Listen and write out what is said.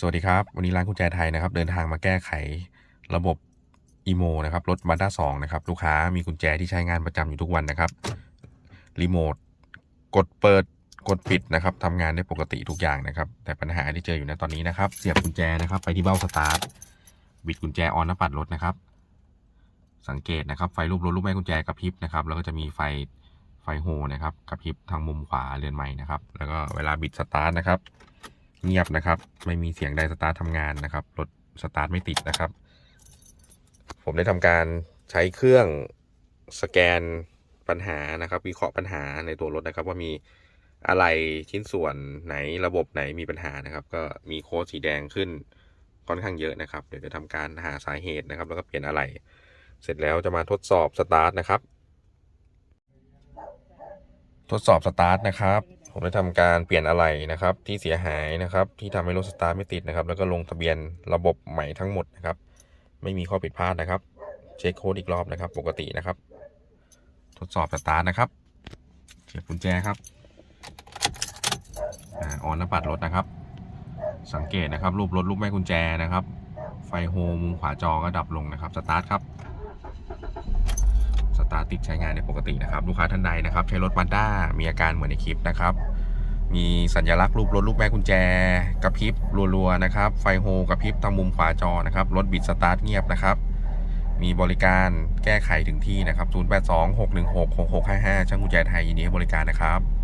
สวัสดีครับ วันนี้ร้านกุญแจไทยนะครับ เดินทางมาแก้ไขระบบอีโมนะครับรถมาด้าสองนะครับ ลูกค้ามีกุญแจที่ใช้งานประจำอยู่ทุกวันนะครับรีโมทกดเปิดกดปิดนะครับทำงานได้ปกติทุกอย่างนะครับ แต่ปัญหาที่เจออยู่ในตอนนี้นะครับ เสียบกุญแจนะครับ ไปที่เบ้าสตาร์ทบิดกุญแจออนแล้วปัดรถนะครับ สังเกตนะครับไฟรูปรถรูปแม่กุญแจกระพริบนะครับ แล้วก็จะมีไฟไฟโฮนะครับกระพริบทางมุมขวาเรือนไม้นะครับ แล้วก็เวลาบิดสตาร์ทนะครับ เงียบนะครับ ไม่มีเสียงใดสตาร์ททำงานนะครับ รถสตาร์ทไม่ติดนะครับ ผมได้ทำการใช้เครื่องสแกนปัญหานะครับ วิเคราะห์ปัญหาในตัวรถนะครับ ว่ามีอะไรชิ้นส่วนไหนระบบไหนมีปัญหานะครับ ก็มีโค้ดสีแดงขึ้นค่อนข้างเยอะนะครับ เดี๋ยวจะทำการหาสาเหตุนะครับ แล้วก็เปลี่ยนอะไร เสร็จแล้วจะมาทดสอบสตาร์ทนะครับ ทดสอบสตาร์ทนะครับ ผมได้ทำการเปลี่ยนอะไหล่นะครับ ที่เสียหายนะครับ ที่ทำให้รถสตาร์ทไม่ติดนะครับ แล้วก็ลงทะเบียนระบบใหม่ทั้งหมดนะครับ ไม่มีข้อผิดพลาดนะครับ เช็คโค้ดอีกรอบนะครับ ปกตินะครับ ทดสอบสตาร์ทนะครับเสียบกุญแจครับอ่าออนน้ำปัดรถนะครับ สังเกตนะครับ รูปรถรูปแม่กุญแจนะครับ ไฟโฮมุมขวาจอก็ดับลงนะครับสตาร์ทครับสตาร์ทติดใช้งานในปกตินะครับ ลูกค้าท่านใดนะครับ ใช้รถมาด้ามีอาการเหมือนในคลิปนะครับ มีสัญลักษณ์รูปรถรูปแม่กุญแจกระพริบรัวๆนะครับ ไฟโฮกระพริบทางมุมขวาจอนะครับรถบิดสตาร์ทเงียบนะครับ มีบริการแก้ไขถึงที่นะครับ 0826166655 ช่างกุญแจไทยยินดีให้บริการนะครับ